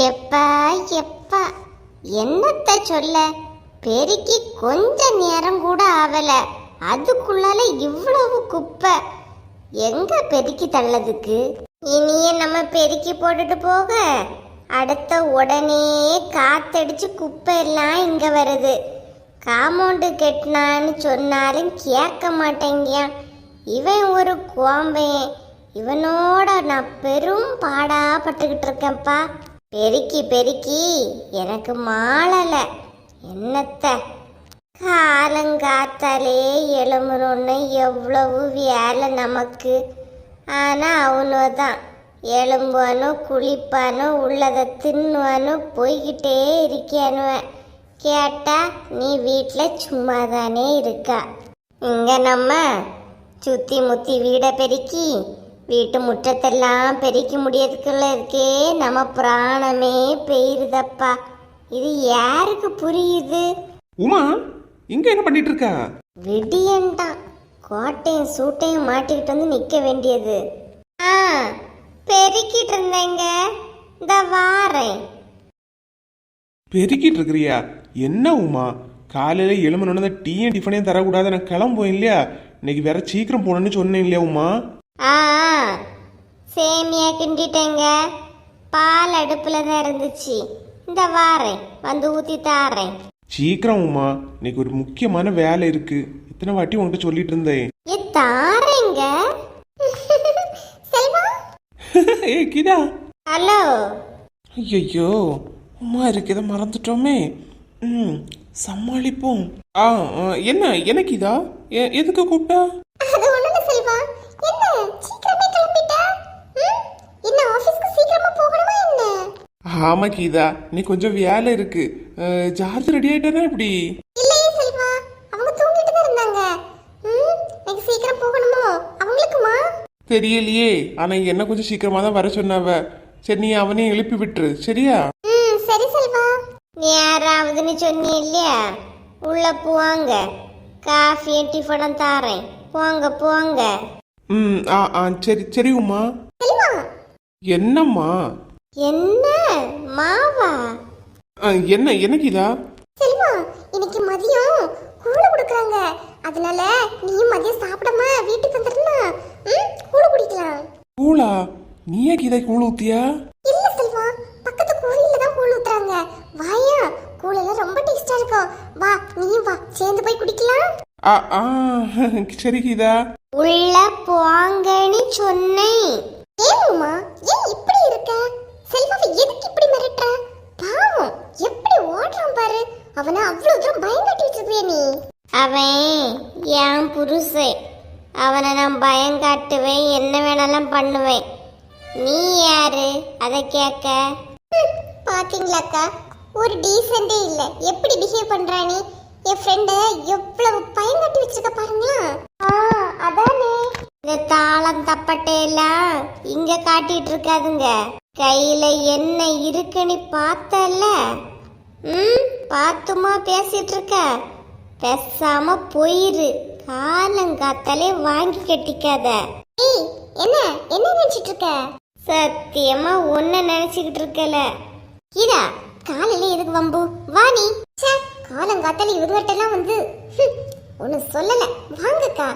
எப்பா எப்பா என்னத்த சொல்ல? பெருக்கி கொஞ்ச நேரம் கூட ஆகல அதுக்குள்ளால இவ்வளவு குப்பை. எங்க பெருக்கி தள்ளதுக்கு? இனியே நம்ம பெருக்கி போட்டுட்டு போக. அடுத்த உடனே காத்தடிச்சு குப்பை எல்லாம் இங்க வருது. காம்பவுண்டு கெட்டினான்னு சொன்னாலும் கேட்க மாட்டேங்கியான் இவன் ஒரு கோம்பையன். இவனோட நான் பெரும் பாடாப்பட்டுக்கிட்டு இருக்கேன்ப்பா. பெருக்கி பெருக்கி. எனக்கு மாளலை. என்னத்த? காலங்காத்தாலே எழும்புறோன்னு எவ்வளவு வேலை நமக்கு. ஆனால் அவனோதான். எலும்பானோ குளிப்பானோ உள்ளதை தின்னுவானோ போய்கிட்டே இருக்கியானுவேன் கேட்டா நீ வீட்டில் சும்மா தானே இருக்கா? இங்கே நம்ம சுற்றி முத்தி வீடை பெருக்கி வீட்டு முற்றத்தெல்லாம் பெருக்கி முடியறதுக்குள்ள இருக்கே நம்ம பிராணமே பெய்யுதப்பா. இது யாருக்கு புரியுது? உமா இங்க என்ன பண்ணிட்டு இருக்கா விடியன்தான் கோட்டையும் சூட்டையும் மாட்டிக்கிட்டு வந்து நிக்க வேண்டியது. ஆ பெருக்கிட்டு இருந்தேங்க. இந்த வாரேன். பெருக்கிட்டு இருக்கிறியா? என்ன உமா? காலையில எழுமணுன்னு டீயும் டிஃபனையும் தரக்கூடாது நான் கிளம்புவேன் இல்லையா? இன்னைக்கு வேற சீக்கிரம் போகணும்னு சொன்னேன் இல்லையா உமா? ஆ சேமியா கிண்டிட்டேங்க. பால் அடுப்புல தான் இருந்துச்சு. இந்த வாரேன் வந்து ஊத்தி தாரேன். சீக்கிரம் உமா இன்னைக்கு ஒரு முக்கியமான வேலை இருக்கு. இத்தனை வாட்டி உன்கிட்ட சொல்லிட்டு இருந்தேன். ஏ தாரேங்க. செல்வா? ஏய் கிதா. ஹலோ. ஐயோ உமா இருக்கு இதை மறந்துட்டோமே. ம் சமாளிப்போம். ஆ ஆ, என்ன எனக்கு இதா எ- எதுக்கு கூப்பிட்டா? அது ஒண்ணுல செல்வா என்ன சீக்கிரமே கிளம்பிட்ட ம்? என்ன ஆபீஸ்க்கு சீக்கிரமா போகணுமா என்ன ஆமா கீதா நீ கொஞ்சம் வேலை இருக்கு. ஜார்ஜ் ரெடி ஆயிட்டானா இப்படி இல்லையே செல்வா அவங்க தூங்கிட்டு தான் இருந்தாங்க. ம் எனக்கு சீக்கிரம் போகணுமோ? அவங்களுக்குமா? தெரியலையே ஆனா என்ன கொஞ்சம் சீக்கிரமா தான் வர சொன்னாவ. சரி நீ அவனையும் எழுப்பி விட்டுரு சரியா? ம் சரி செல்வா. யாராவதுன்னு சொன்னீ இல்லையா உள்ள போவாங்க. காஃபியும் டிஃபனும் தாரேன். போங்க போங்க. ம் ஆ ஆ சரி சரி உமா. செல்வா. என்னம்மா? என்ன? மாவா? என்ன என்ன கீதா? செல்வா இன்னைக்கு மதியம் கூழ கொடுக்குறாங்க. அதனால நீயும் மதியம் சாப்பிடாம வீட்டுக்கு வந்துடணும் ம் கூழ குடிக்கலாம். கூழா? நீயே கீதா கூழ் ஊத்தியா? இல்ல செல்வா பக்கத்து கோயில்ல தான் கூழ் ஊத்துறாங்க. வாயா கூழ் எல்லாம் ரொம்ப டேஸ்டா இருக்கும். வா நீயும் வா சேர்ந்து போய் குடிக்கலாம். ஆ ஆ சரி கீதா. உள்ள போங்கன்னு சொன்னேன். அவனை அவ்வளவு தூரம் பயங்காட்டி வச்சிருப்பிய நீ. அவன் என் புருஷன். அவனை நான் பயம் காட்டுவேன் என்ன வேணாலும் பண்ணுவேன். நீ யாரு? அதை கேட்க. பாத்தீங்களாக்கா ஒரு டீசெண்டே இல்ல. எப்படி பிஹேவ் பண்றா நீ? என் ஃப்ரெண்ட எவ்வளவு பயங்காட்டி வச்சிருக்க பாருங்களா? அதானே. இந்த தாளம் தப்பட்டையெல்லாம் இங்க காட்டிட்டு இருக்காதுங்க. கையில என்ன இருக்குன்னு பார்த்தல. ம் பார்த்துமா பேசிட்டு இருக்க பேசாம போயிரு. காலங்காத்தாலே வாங்கி கட்டிக்காத. ஏய் என்ன? என்ன நினைச்சிட்டு இருக்க சத்தியமா ஒன்ன நினைச்சுக்கிட்டு இருக்கல கீதா காலையில எதுக்கு வம்பு? வா நீ. ச்சே காலங்காத்தால இவர்கிட்டலாம் வந்து ஒண்ணு சொல்லல. வாங்கக்கா.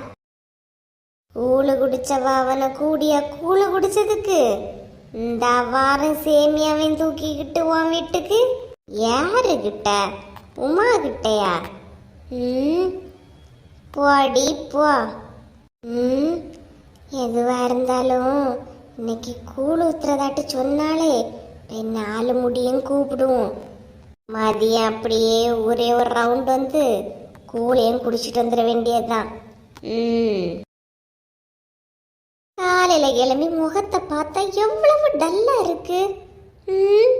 கூழு குடிச்சவா அவனை கூடியா கூழு குடிச்சதுக்கு. இந்த வாரம் சேமியாவையும் தூக்கிக்கிட்டு உன் வீட்டுக்கு. யாருகிட்ட? உமா கிட்டயா ம் போடி போ. ம் எதுவா இருந்தாலும் இன்னைக்கு கூழ் ஊத்துறதாட்டு சொன்னாலே போய் நாலு முடியும் கூப்பிடுவோம். மதியம் அப்படியே ஒரே ஒரு ரவுண்ட் வந்து கூழையும் குடிச்சிட்டு வந்துட வேண்டியதுதான். ம். காலையில் கிளம்பி முகத்தை பார்த்தா எவ்வளவு டல்லாக இருக்கு. ம்,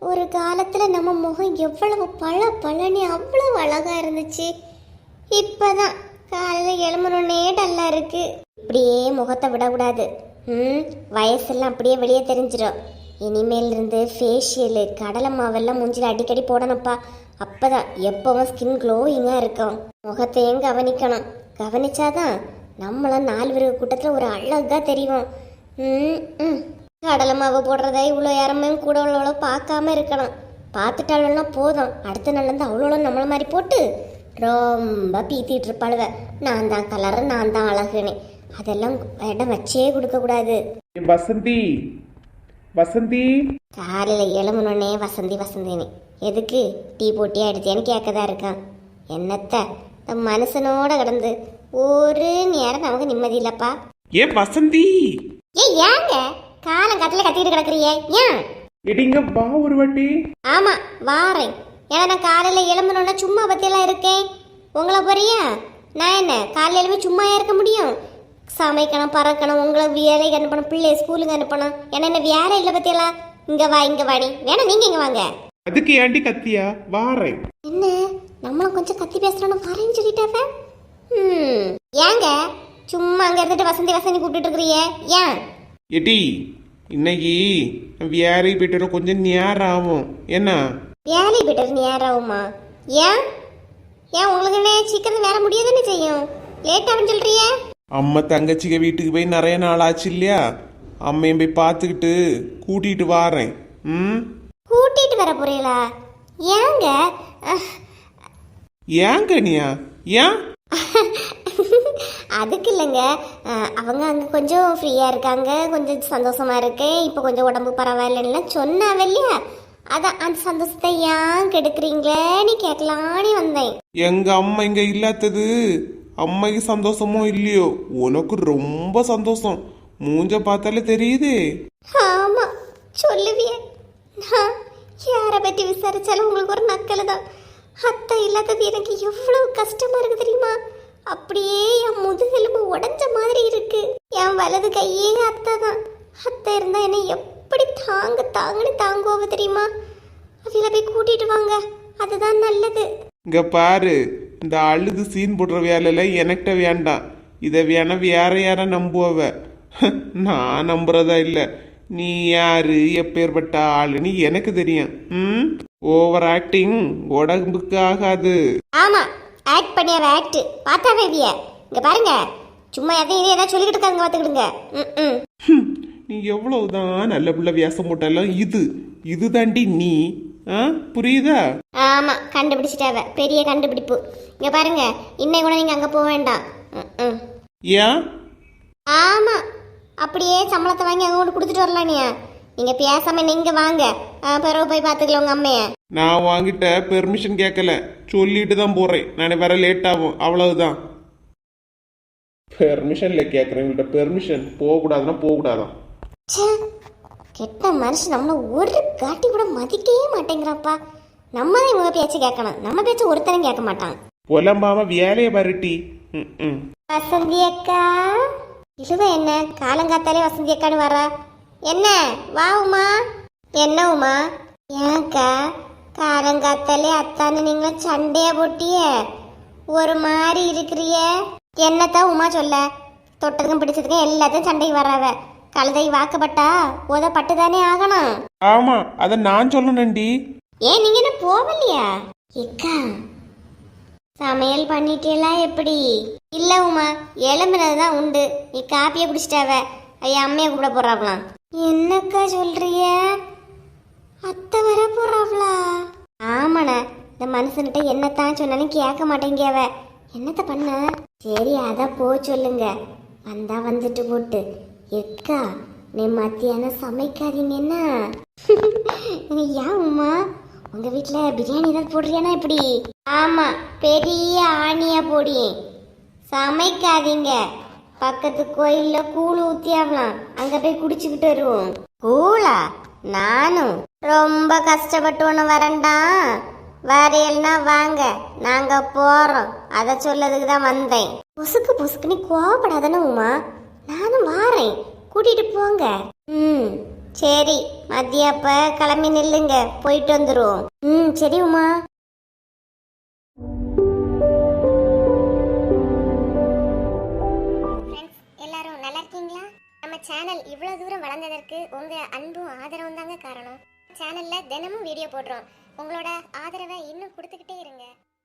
ஒரு காலத்தில் நம்ம முகம் எவ்வளவு பழ பழனி அவ்வளவு அழகா இருந்துச்சு. இப்பதான் காலையில் கிளம்பணுன்னே டல்லா இருக்கு. இப்படியே முகத்தை விடக்கூடாது. ம் வயசெல்லாம் அப்படியே வெளியே தெரிஞ்சிடும் இனிமேல் இருந்து ஃபேஷியலு கடலை மாவெல்லாம் மூஞ்சில அடிக்கடி போடணும்ப்பா. அப்பதான் எப்பவும் ஸ்கின் க்ளோயிங்காக இருக்கும். முகத்தையும் கவனிக்கணும். கவனிச்சாதான் நம்மளாம் நாலு கூட்டத்தில் ஒரு அழகாக தெரியும். ம் ம். கடலை மாவு போடுறத இவ்வளோ யாரமையும் கூட உள்ளவளோ பார்க்காம இருக்கணும் பார்த்துட்டாளுன்னா போதும். அடுத்த நாள் வந்து அவ்வளோ நம்மள மாதிரி போட்டு ரொம்ப பீத்திட்டு இருப்பாளுவ. நான் தான் கலர் நான் தான் அழகுன்னு. அதெல்லாம் இடம் வச்சே கொடுக்கக்கூடாது வசந்தி. வசந்தி. காலையில் எழுமணுன்னே வசந்தி வசந்தினி எதுக்கு? டீ போட்டியா எடுத்தியான்னு கேட்கதா இருக்கான். என்னத்த? இந்த மனுஷனோட கிடந்து ஒரு நேரம் நமக்கு நிம்மதி இல்லப்பா. ஏ வசந்தி. ஏ ஏங்க? காலம் கட்டில கத்திட்டு கிடக்குறியே. ஏன்? இடிங்க வா ஒரு வாட்டி. ஆமா வாரேன். ஏன்னா நான் காலையில் எழும்பணுன்னா சும்மா பத்தியெல்லாம் இருக்கேன் உங்களை போறியா? நான் என்ன காலையில் எழுப்பி சும்மா இருக்க முடியும்? சமைக்கணும் பறக்கணும் உங்களை வேலைக்கு அனுப்பணும் பிள்ளை ஸ்கூலுக்கு அனுப்பணும். ஏன்னா என்ன வேலை இல்லை பத்தியெல்லாம் இங்க வா இங்க வாடி வேணா நீங்க இங்க வாங்க. அதுக்கு ஏண்டி கத்தியா? வாரேன். என்ன? நம்மளும் கொஞ்சம் கத்தி பேசுறோம்னு வரேன்னு சொல்லிட்டாப்ப ம் ஏங்க சும்மா அங்க இருந்துட்டு வசந்தி வசந்தி கூப்பிட்டு இருக்கிறீங்க ஏன்? எடி இன்னைக்கு வேலை போயிட்டு வர கொஞ்சம் நேரம் ஆகும் என்ன வேலைக்கு போயிட்டு நீ யாராவுமா ஏன்? ஏன் உங்களுக்கு என்ன சீக்கிரம் வேலை முடியாதுன்னு செய்யும்? லேட் ஆகுன்னு சொல்றியே. அம்மா தங்கச்சிங்க வீட்டுக்கு போய் நிறைய நாள் ஆச்சு இல்லையா? அம்மையும் போய் பார்த்துக்கிட்டு கூட்டிட்டு வாரேன். ம்? கூட்டிட்டு வர போறீங்களா? ஏங்க? ஏன் கனியா ஏன்? அதுக்கு இல்லைங்க. அவங்க அங்கே கொஞ்சம் ஃப்ரீயாக இருக்காங்க. கொஞ்சம் சந்தோஷமா இருக்கு. இப்போ கொஞ்சம் உடம்பு பரவாயில்லன்னு சொன்னாவ இல்லையா? அதான் அந்த சந்தோஷத்தை ஏன் கெடுக்குறீங்களேன்னு கேட்கலான்னு வந்தேன். எங்க அம்மா இங்க இல்லாதது அம்மைக்கு சந்தோஷமோ இல்லையோ? உனக்கு ரொம்ப சந்தோஷம். மூஞ்ச பார்த்தாலே தெரியுதே. ஆமா சொல்லுவியே. நான் யாரை பற்றி விசாரிச்சாலும் உங்களுக்கு ஒரு நக்கல் தான் அத்தை இல்லாதது எனக்கு எவ்வளவு கஷ்டமா இருக்கு தெரியுமா? அப்படியே என் முதுகெலும்பு உடஞ்ச மாதிரி இருக்கு. என் வலது கையே அத்தை தான் அத்தை இருந்தா என்னை எப்படி தாங்க தாங்கன்னு தாங்குவோம் தெரியுமா? அதில் போய் கூட்டிட்டு வாங்க. அதுதான் நல்லது. இங்க பாரு இந்த அழுது சீன் போடுற வேலையில எனக்கிட்ட வேண்டாம். இதை வேணா வேற யார நம்புவவ? நான் நம்புறதா இல்லை. நீ யாரு? எப்பேற்பட்ட ஆளுன்னு எனக்கு தெரியும். ம்? ஓவர் ஆக்டிங் உடம்புக்கு ஆகாது. ஆமா. ஆக்ட் பண்ணி அவ ஆக்ட் பார்த்தா வேவிய இங்க பாருங்க. சும்மா எதையும் இதையும் ஏதாவது சொல்லிக்கிட்டு இருக்காங்க பார்த்துக்கிடுங்க. நீ எவ்வளவுதான் நல்ல பிள்ளை வேஷம் போட்டாலும் இது. இது தாண்டி நீ புரியுதா? ஆமா. கண்டுபிடிச்சிட்டாவ. பெரிய கண்டுபிடிப்பு. இங்க பாருங்க. இன்னை கூட நீங்க அங்க போக வேண்டாம். ஏன்? ஆமா. அப்படியே சம்பளத்தை வாங்கி அங்க கொண்டு கொடுத்துட்டு வரலாம் நீ. நீங்க பேசாம நீங்க வாங்க. பிறகு போய் பாத்துக்கலாம் உங்க அம்மைய. நான் வாங்கிட்ட பெர்மிஷன் கேட்கல சொல்லிட்டு தான் போறேன். நான் வர லேட் ஆகும். அவ்வளவுதான். பெர்மிஷன்ல கேட்குறேன் உங்கள்கிட்ட பெர்மிஷன் போகக்கூடாதுன்னா போகக்கூடாதான் கெட்ட மனுஷன் நம்மள ஒரு காட்டி கூட மதிக்கவே மாட்டேங்கிறாப்பா நம்ம தான் இவங்க பேச்சு கேட்கணும் நம்ம பேச்சு ஒருத்தரும் கேட்க மாட்டான். புலம்பாம வேலையை பரட்டி வசந்தி அக்கா. இழுவ என்ன? காலங்காத்தாலே வசந்தி அக்கான்னு வரா. என்ன? வா உமா. என்ன உமா? ஏன்க்கா காலங்காத்தாலே அத்தான்னு நீங்க சண்டையா போட்டிய. ஒரு மாதிரி இருக்கிறிய. என்னத்தான் உமா சொல்ல? தொட்டதுக்கும் பிடிச்சதுக்கும் எல்லாத்தையும் சண்டைக்கு வராவ. கழுதை வாக்கப்பட்டா உத பட்டுதானே ஆகணும். ஆமா அதை நான் சொல்லணும்டி. ஏன் நீங்க என்ன போகலையா இக்கா சமையல் பண்ணிட்டேலாம் எப்படி? இல்ல உமா எலும்புனதுதான் உண்டு. நீ காப்பியை குடிச்சிட்டாவ. ஐயா அம்மையை கூப்பிட போறாங்களாம் என்னக்கா சொல்றிய? அத்தை வர போறாங்களா ஆமாண்ணா இந்த மனுஷன்கிட்ட என்னத்தான் சொன்னாலும் கேட்க மாட்டேங்கியாவ. என்னத்த பண்ண? சரி அத போ சொல்லுங்க. வந்தா வந்துட்டு போட்டு. எக்கா நீ மத்தியானம் சமைக்காதீங்கன்னா ஏன் உமா? உங்க வீட்டுல பிரியாணி ஏதாவது போடுறியானா இப்படி ஆமா பெரிய ஆணியா போடி. சமைக்காதீங்க. பக்கத்து கோயில்ல கூழ் ஊத்தியாவலாம் அங்க போய் குடிச்சுக்கிட்டு வருவோம். கூழா? நானும். ரொம்ப கஷ்டப்பட்டு ஒன்று வரேன்டா. வரையல்னா வாங்க. நாங்க போறோம். அதை சொல்லதுக்கு தான் வந்தேன். புசுக்கு புசுக்கு நீ கோவப்படாதானே உமா. நானும் வாரேன். கூட்டிட்டு போங்க. ம். சரி மதியம் கிளம்பி நில்லுங்க. போயிட்டு வந்துருவோம். ம் சரி உமா. எல்லாரும் நல்லா இருக்கீங்களா? நம்ம சேனல் இவ்வளவு தூரம் வளர்ந்ததற்கு உங்க அன்பும் ஆதரவும் தாங்க காரணம். சேனல்ல தினமும் வீடியோ போடுறோம். உங்களோட ஆதரவை இன்னும் கொடுத்துக்கிட்டே இருங்க.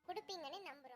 கொடுப்பீங்கன்னு நம்புகிறோம்